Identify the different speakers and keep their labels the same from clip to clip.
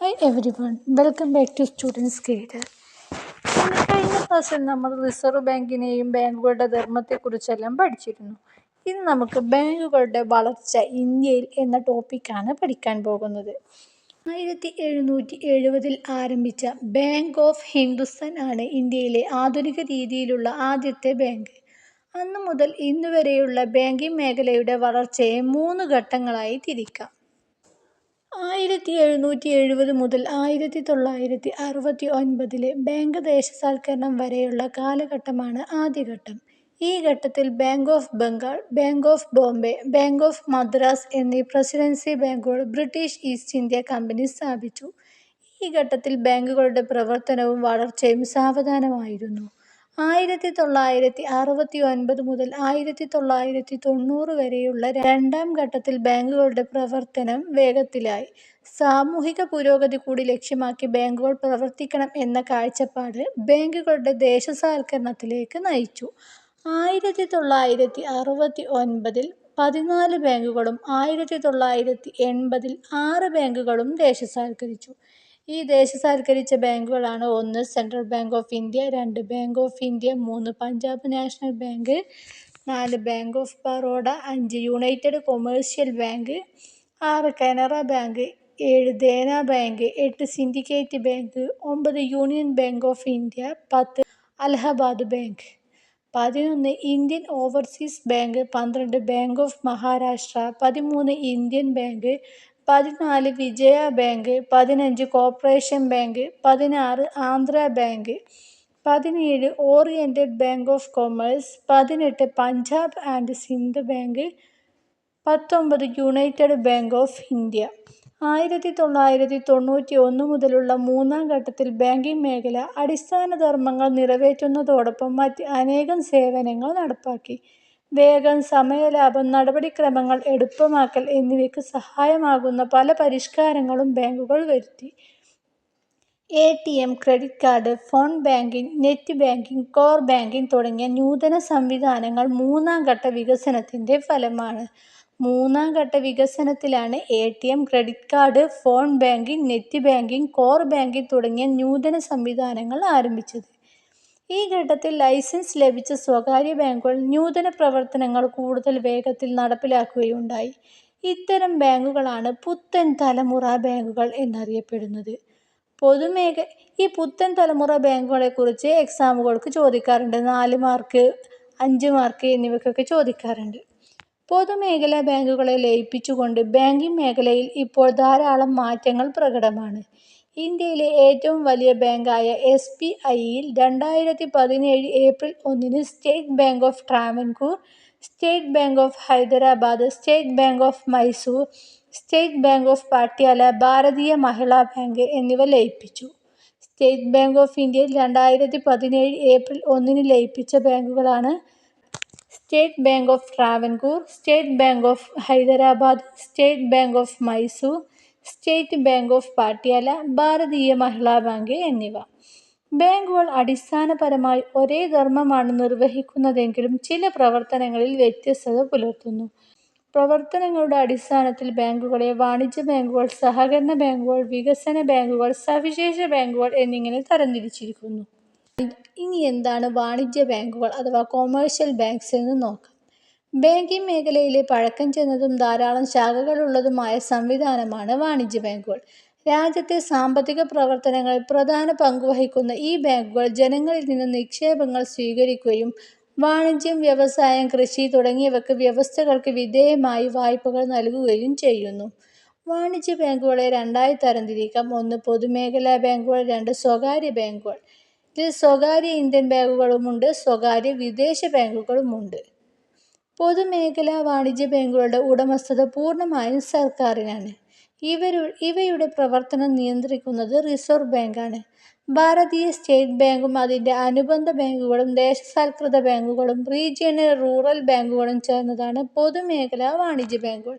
Speaker 1: Hi everyone welcome back to students guide കഴിഞ്ഞ ക്ലാസ്സിൽ നമ്മൾ റിസർവ് ബാങ്കിനെയും ബാങ്കുകളുടെ ധർമ്മത്തെക്കുറിച്ചെല്ലാം പഠിച്ചിരുന്നു. ഇന്ന് നമുക്ക് ബാങ്കുകളുടെ വളർച്ച ഇന്ത്യയിൽ എന്ന ടോപ്പിക്കാണ് പഠിക്കാൻ പോകുന്നത്. ആയിരത്തി എഴുന്നൂറ്റി എഴുപതിൽ ആരംഭിച്ച ബാങ്ക് ഓഫ് ഹിന്ദുസ്ഥാൻ ആണ് ഇന്ത്യയിലെ ആധുനിക രീതിയിലുള്ള ആദ്യത്തെ ബാങ്ക്. അന്നു മുതൽ ഇന്നുവരെയുള്ള ബാങ്കിംഗ് മേഖലയുടെ വളർച്ചയെ മൂന്ന് ഘട്ടങ്ങളായി തിരിക്കാം. ആയിരത്തി എഴുന്നൂറ്റി എഴുപത് മുതൽ ആയിരത്തി തൊള്ളായിരത്തി അറുപത്തി ഒൻപതിലെ ബാങ്ക് ദേശസാൽക്കരണം വരെയുള്ള കാലഘട്ടമാണ് ആദ്യഘട്ടം. ഈ ഘട്ടത്തിൽ bank of Bengal, bank of Bombay, bank of Madras എന്നീ പ്രസിഡൻസി ബാങ്കുകൾ ബ്രിട്ടീഷ് ഈസ്റ്റ് ഇന്ത്യ കമ്പനി സ്ഥാപിച്ചു. ഈ ഘട്ടത്തിൽ ബാങ്കുകളുടെ പ്രവർത്തനവും വളർച്ചയും സാവധാനമായിരുന്നു. ആയിരത്തി തൊള്ളായിരത്തി അറുപത്തി ഒൻപത് മുതൽ ആയിരത്തി തൊള്ളായിരത്തി തൊണ്ണൂറ് വരെയുള്ള രണ്ടാം ഘട്ടത്തിൽ ബാങ്കുകളുടെ പ്രവർത്തനം വേഗത്തിലായി. സാമൂഹിക പുരോഗതി കൂടി ലക്ഷ്യമാക്കി ബാങ്കുകൾ പ്രവർത്തിക്കണം എന്ന കാഴ്ചപ്പാട് ബാങ്കുകളുടെ ദേശസാൽക്കരണത്തിലേക്ക് നയിച്ചു. ആയിരത്തി തൊള്ളായിരത്തി അറുപത്തി ഒൻപതിൽ പതിനാല് ബാങ്കുകളും ആയിരത്തി തൊള്ളായിരത്തി എൺപതിൽ ആറ് ബാങ്കുകളും ദേശസാൽക്കരിച്ചു. ഈ ദേശസാൽക്കരിച്ച ബാങ്കുകളാണ് ഒന്ന് സെൻട്രൽ ബാങ്ക് ഓഫ് ഇന്ത്യ, രണ്ട് ബാങ്ക് ഓഫ് ഇന്ത്യ, മൂന്ന് പഞ്ചാബ് നാഷണൽ ബാങ്ക്, നാല് ബാങ്ക് ഓഫ് ബറോഡ, അഞ്ച് യുണൈറ്റഡ് കൊമേഴ്സ്യൽ ബാങ്ക്, ആറ് കനറ ബാങ്ക്, ഏഴ് ദേന ബാങ്ക്, എട്ട് സിൻഡിക്കേറ്റ് ബാങ്ക്, ഒമ്പത് യൂണിയൻ ബാങ്ക് ഓഫ് ഇന്ത്യ, പത്ത് അലഹബാദ് ബാങ്ക്, പതിനൊന്ന് ഇന്ത്യൻ ഓവർസീസ് ബാങ്ക്, പന്ത്രണ്ട് ബാങ്ക് ഓഫ് മഹാരാഷ്ട്ര, പതിമൂന്ന് ഇന്ത്യൻ ബാങ്ക്, പതിനാല് വിജയ ബാങ്ക്, പതിനഞ്ച് കോർപ്പറേഷൻ ബാങ്ക്, പതിനാറ് ആന്ധ്ര ബാങ്ക്, പതിനേഴ് ഓറിയന്റഡ് ബാങ്ക് ഓഫ് കൊമേഴ്സ്, പതിനെട്ട് പഞ്ചാബ് ആൻഡ് സിന്ധ് ബാങ്ക്, പത്തൊമ്പത് യുണൈറ്റഡ് ബാങ്ക് ഓഫ് ഇന്ത്യ. ആയിരത്തി തൊള്ളായിരത്തി തൊണ്ണൂറ്റി ഒന്ന് മുതലുള്ള മൂന്നാം ഘട്ടത്തിൽ ബാങ്കിംഗ് മേഖല അടിസ്ഥാന ധർമ്മങ്ങൾ നിറവേറ്റുന്നതോടൊപ്പം മറ്റ് അനേകം സേവനങ്ങൾ നടപ്പാക്കി. വേഗം, സമയലാഭം, നടപടിക്രമങ്ങൾ എളുപ്പമാക്കൽ എന്നിവയ്ക്ക് സഹായകമാകുന്ന പല പരിഷ്കാരങ്ങളും ബാങ്കുകൾ വരുത്തി. A. T. M, credit card, phone banking, net banking, core banking തുടങ്ങിയ നൂതന സംവിധാനങ്ങൾ മൂന്നാം ഘട്ട വികസനത്തിന്റെ ഫലമാണ്. മൂന്നാം ഘട്ട വികസനത്തിലാണ് A. T. M, credit card, phone banking, net banking, core banking തുടങ്ങിയ നൂതന സംവിധാനങ്ങൾ ആരംഭിച്ചത്. ഈ ഘട്ടത്തിൽ ലൈസൻസ് ലഭിച്ച സ്വകാര്യ ബാങ്കുകൾ നൂതന പ്രവർത്തനങ്ങൾ കൂടുതൽ വേഗത്തിൽ നടപ്പിലാക്കുകയുണ്ടായി. ഇത്തരം ബാങ്കുകളാണ് പുത്തൻ തലമുറ ബാങ്കുകൾ എന്നറിയപ്പെടുന്നത്. പൊതുമേഖ ഈ പുത്തൻ തലമുറ ബാങ്കുകളെക്കുറിച്ച് എക്സാമുകൾക്ക് ചോദിക്കാറുണ്ട്. നാല് മാർക്ക്, അഞ്ച് മാർക്ക് എന്നിവയ്ക്കൊക്കെ ചോദിക്കാറുണ്ട്. പൊതുമേഖലാ ബാങ്കുകളെ ലയിപ്പിച്ചുകൊണ്ട് ബാങ്കിംഗ് മേഖലയിൽ ഇപ്പോൾ ധാരാളം മാറ്റങ്ങൾ പ്രകടമാണ്. ഇന്ത്യയിലെ ഏറ്റവും വലിയ ബാങ്കായ എസ്. ബി. ഐയിൽ രണ്ടായിരത്തി പതിനേഴ് ഏപ്രിൽ ഒന്നിന് state bank of Travancore, state bank of Hyderabad, state bank of Mysore, state bank of Patiala Bharatiya Mahila bank എന്നിവ ലയിപ്പിച്ചു. സ്റ്റേറ്റ് ബാങ്ക് ഓഫ് ഇന്ത്യയിൽ രണ്ടായിരത്തി പതിനേഴ് ഏപ്രിൽ ഒന്നിന് ലയിപ്പിച്ച ബാങ്കുകളാണ് state bank of Travancore, state bank of Hyderabad, state bank of Mysore, state bank of Patiala, Bharatiya Mahila bank എന്നിവ. ബാങ്കുകൾ അടിസ്ഥാനപരമായി ഒരേ ധർമ്മമാണ് നിർവഹിക്കുന്നതെങ്കിലും ചില പ്രവർത്തനങ്ങളിൽ വ്യത്യസ്തത പുലർത്തുന്നു. പ്രവർത്തനങ്ങളുടെ അടിസ്ഥാനത്തിൽ ബാങ്കുകളെ വാണിജ്യ ബാങ്കുകൾ, സഹകരണ ബാങ്കുകൾ, വികസന ബാങ്കുകൾ, സവിശേഷ ബാങ്കുകൾ എന്നിങ്ങനെ തരംതിരിച്ചിരിക്കുന്നു. ഇനി എന്താണ് വാണിജ്യ ബാങ്കുകൾ അഥവാ കൊമേഴ്ഷ്യൽ ബാങ്ക്സ് എന്ന് നോക്കാം. ബാങ്കിങ് മേഖലയിലെ പഴക്കം ചെന്നതും ധാരാളം ശാഖകളുള്ളതുമായ സംവിധാനമാണ് വാണിജ്യ ബാങ്കുകൾ. രാജ്യത്തെ സാമ്പത്തിക പ്രവർത്തനങ്ങളിൽ പ്രധാന പങ്കുവഹിക്കുന്ന ഈ ബാങ്കുകൾ ജനങ്ങളിൽ നിന്ന് നിക്ഷേപങ്ങൾ സ്വീകരിക്കുകയും വാണിജ്യം, വ്യവസായം, കൃഷി തുടങ്ങിയവക്ക് വ്യവസ്ഥകൾക്ക് വിധേയമായി വായ്പകൾ നൽകുകയും ചെയ്യുന്നു. വാണിജ്യ ബാങ്കുകളെ രണ്ടായി തരംതിരിക്കാം. ഒന്ന് പൊതുമേഖലാ ബാങ്കുകൾ, രണ്ട് സ്വകാര്യ ബാങ്കുകൾ. ഇതിൽ സ്വകാര്യ ഇന്ത്യൻ ബാങ്കുകളുമുണ്ട്, സ്വകാര്യ വിദേശ ബാങ്കുകളുമുണ്ട്. പൊതുമേഖലാ വാണിജ്യ ബാങ്കുകളുടെ ഉടമസ്ഥത പൂർണമായും സർക്കാരിനാണ്. ഇവരു ഇവയുടെ പ്രവർത്തനം നിയന്ത്രിക്കുന്നത് റിസർവ് ബാങ്കാണ്. ഭാരതീയ സ്റ്റേറ്റ് ബാങ്കും അതിന്റെ അനുബന്ധ ബാങ്കുകളും ദേശസാൽകൃത ബാങ്കുകളും റീജിയണൽ റൂറൽ ബാങ്കുകളും ചേർന്നതാണ് പൊതുമേഖലാ വാണിജ്യ ബാങ്കുകൾ.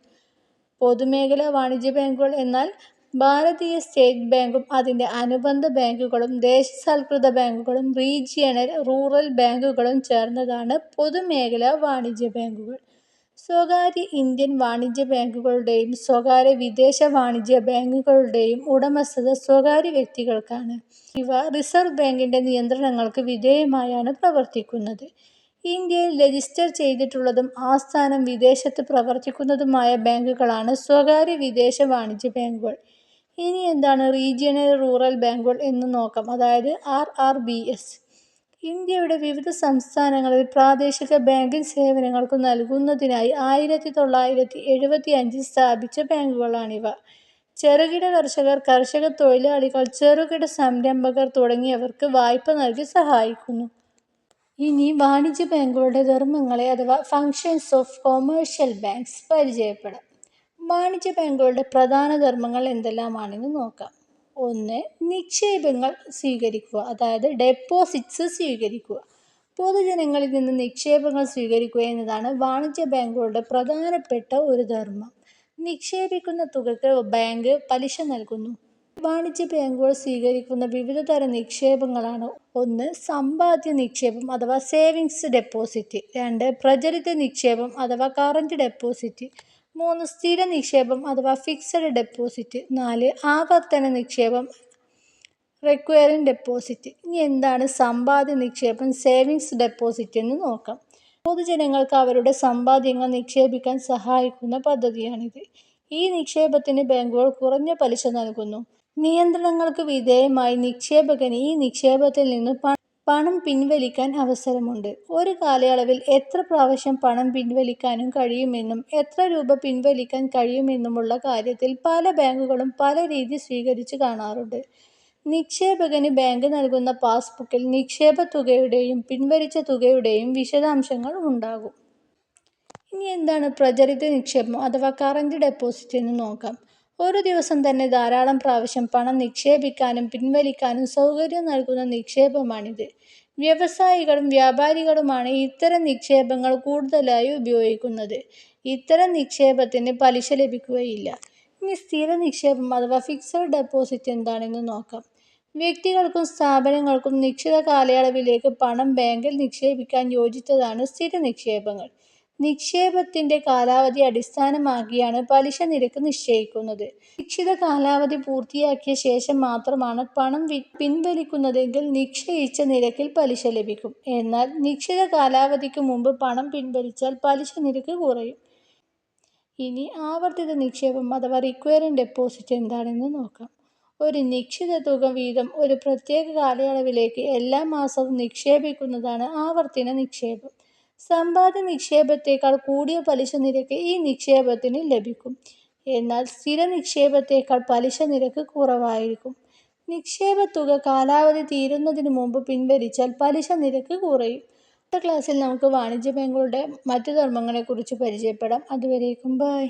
Speaker 1: പൊതുമേഖലാ വാണിജ്യ ബാങ്കുകൾ എന്നാൽ ഭാരതീയ സ്റ്റേറ്റ് ബാങ്കും അതിന്റെ അനുബന്ധ ബാങ്കുകളും ദേശസാൽകൃത ബാങ്കുകളും റീജിയണൽ റൂറൽ ബാങ്കുകളും ചേർന്നതാണ് പൊതുമേഖലാ വാണിജ്യ ബാങ്കുകൾ. സ്വകാര്യ ഇന്ത്യൻ വാണിജ്യ ബാങ്കുകളുടെയും സ്വകാര്യ വിദേശ വാണിജ്യ ബാങ്കുകളുടെയും ഉടമസ്ഥത സ്വകാര്യ വ്യക്തികൾക്കാണ്. ഇവ റിസർവ് ബാങ്കിന്റെ നിയന്ത്രണങ്ങൾക്ക് വിധേയമായാണ് പ്രവർത്തിക്കുന്നത്. ഇന്ത്യയിൽ രജിസ്റ്റർ ചെയ്തിട്ടുള്ളതും ആസ്ഥാനം വിദേശത്ത് പ്രവർത്തിക്കുന്നതുമായ ബാങ്കുകളാണ് സ്വകാര്യ വിദേശ വാണിജ്യ ബാങ്കുകൾ. ഇനി എന്താണ് റീജിയണൽ റൂറൽ ബാങ്കുകൾ എന്ന് നോക്കാം. അതായത് ആർ. ആർ. ബി. എസ്. ഇന്ത്യയുടെ വിവിധ സംസ്ഥാനങ്ങളിൽ പ്രാദേശിക ബാങ്കിംഗ് സേവനങ്ങൾക്ക് നൽകുന്നതിനായി ആയിരത്തി തൊള്ളായിരത്തി എഴുപത്തി അഞ്ചിൽ സ്ഥാപിച്ച ബാങ്കുകളാണിവ. ചെറുകിട കർഷകർ, കർഷക തൊഴിലാളികൾ, ചെറുകിട സംരംഭകർ തുടങ്ങിയവർക്ക് വായ്പ നൽകി സഹായിക്കുന്നു. ഇനി വാണിജ്യ ബാങ്കുകളുടെ ധർമ്മങ്ങളെ അഥവാ ഫങ്ഷൻസ് ഓഫ് കൊമേഴ്ഷ്യൽ ബാങ്ക്സ് പരിചയപ്പെടാം. വാണിജ്യ ബാങ്കുകളുടെ പ്രധാന ധർമ്മങ്ങൾ എന്തെല്ലാമാണെന്ന് നോക്കാം. ഒന്ന്. നിക്ഷേപങ്ങൾ സ്വീകരിക്കുക അതായത് ഡെപ്പോസിറ്റ്സ് സ്വീകരിക്കുക. പൊതുജനങ്ങളിൽ നിന്ന് നിക്ഷേപങ്ങൾ സ്വീകരിക്കുക എന്നതാണ് വാണിജ്യ ബാങ്കുകളുടെ പ്രധാനപ്പെട്ട ഒരു ധർമ്മം നിക്ഷേപിക്കുന്ന തുകയ്ക്ക് ബാങ്ക് പലിശ നൽകുന്നു. വാണിജ്യ ബാങ്കുകൾ സ്വീകരിക്കുന്ന വിവിധ തരം നിക്ഷേപങ്ങളാണ് ഒന്ന്. സമ്പാദ്യ നിക്ഷേപം അഥവാ സേവിങ്സ് ഡെപ്പോസിറ്റ് രണ്ട്. പ്രചരിത നിക്ഷേപം അഥവാ കറന്റ് ഡെപ്പോസിറ്റ് മൂന്ന്. സ്ഥിര നിക്ഷേപം അഥവാ ഫിക്സഡ് ഡെപ്പോസിറ്റ് നാല്. ആവർത്തന നിക്ഷേപം റിക്വയറിംഗ് ഡെപ്പോസിറ്റ് ഇനി എന്താണ് സമ്പാദ്യ നിക്ഷേപം സേവിങ്സ് ഡെപ്പോസിറ്റ് എന്ന് നോക്കാം. പൊതുജനങ്ങൾക്ക് അവരുടെ സമ്പാദ്യങ്ങൾ നിക്ഷേപിക്കാൻ സഹായിക്കുന്ന പദ്ധതിയാണിത്. ഈ നിക്ഷേപത്തിന് ബാങ്കുകൾ കുറഞ്ഞ പലിശ നൽകുന്നു. നിയന്ത്രണങ്ങൾക്ക് വിധേയമായി നിക്ഷേപകന് ഈ നിക്ഷേപത്തിൽ നിന്ന് പണം പിൻവലിക്കാൻ അവസരമുണ്ട്. ഒരു കാലയളവിൽ എത്ര പ്രാവശ്യം പണം പിൻവലിക്കാനും കഴിയുമെന്നും എത്ര രൂപ പിൻവലിക്കാൻ കഴിയുമെന്നുമുള്ള കാര്യത്തിൽ പല ബാങ്കുകളും പല രീതി സ്വീകരിച്ചു കാണാറുണ്ട്. നിക്ഷേപകന് ബാങ്ക് നൽകുന്ന പാസ്ബുക്കിൽ നിക്ഷേപ തുകയുടെയും പിൻവലിച്ച തുകയുടെയും വിശദാംശങ്ങൾ ഉണ്ടാകും. ഇനി എന്താണ് പ്രചരിത നിക്ഷേപം അഥവാ കറന്റ് ഡെപ്പോസിറ്റ് എന്ന് നോക്കാം. ഒരു ദിവസം തന്നെ ധാരാളം പ്രാവശ്യം പണം നിക്ഷേപിക്കാനും പിൻവലിക്കാനും സൗകര്യം നൽകുന്ന നിക്ഷേപമാണിത്. വ്യവസായികളും വ്യാപാരികളുമാണ് ഇത്തരം നിക്ഷേപങ്ങൾ കൂടുതലായി ഉപയോഗിക്കുന്നത്. ഇത്തരം നിക്ഷേപത്തിന് പലിശ ലഭിക്കുകയില്ല. ഇനി സ്ഥിര നിക്ഷേപം അഥവാ ഫിക്സഡ് ഡെപ്പോസിറ്റ് എന്താണെന്ന് നോക്കാം. വ്യക്തികൾക്കും സ്ഥാപനങ്ങൾക്കും നിശ്ചിത കാലയളവിലേക്ക് പണം ബാങ്കിൽ നിക്ഷേപിക്കാൻ യോജിച്ചതാണ് സ്ഥിര നിക്ഷേപങ്ങൾ. നിക്ഷേപത്തിന്റെ കാലാവധി അടിസ്ഥാനമാക്കിയാണ് പലിശ നിരക്ക് നിശ്ചയിക്കുന്നത്. നിശ്ചിത കാലാവധി പൂർത്തിയാക്കിയ ശേഷം മാത്രമാണ് പണം പിൻവലിക്കുന്നതെങ്കിൽ നിശ്ചയിച്ച നിരക്കിൽ പലിശ ലഭിക്കും. എന്നാൽ നിശ്ചിത കാലാവധിക്ക് മുമ്പ് പണം പിൻവലിച്ചാൽ പലിശ നിരക്ക് കുറയും. ഇനി ആവർത്തിത നിക്ഷേപം അഥവാ റിക്വയറിംഗ് ഡെപ്പോസിറ്റ് എന്താണെന്ന് നോക്കാം. ഒരു നിശ്ചിത തുക വീതം ഒരു പ്രത്യേക കാലയളവിലേക്ക് എല്ലാ മാസവും നിക്ഷേപിക്കുന്നതാണ് ആവർത്തിത നിക്ഷേപം. സമ്പാദ്യ നിക്ഷേപത്തേക്കാൾ കൂടിയ പലിശ നിരക്ക് ഈ നിക്ഷേപത്തിന് ലഭിക്കും. എന്നാൽ സ്ഥിര നിക്ഷേപത്തേക്കാൾ പലിശ നിരക്ക് കുറവായിരിക്കും. നിക്ഷേപ തുക കാലാവധി തീരുന്നതിന് മുമ്പ് പിൻവലിച്ചാൽ പലിശ നിരക്ക് കുറയും. അടുത്ത ക്ലാസ്സിൽ നമുക്ക് വാണിജ്യ ബാങ്കുകളുടെ മറ്റു ധർമ്മങ്ങളെക്കുറിച്ച് കുറിച്ച് പരിചയപ്പെടാം. അതുവരേക്കും ബൈ.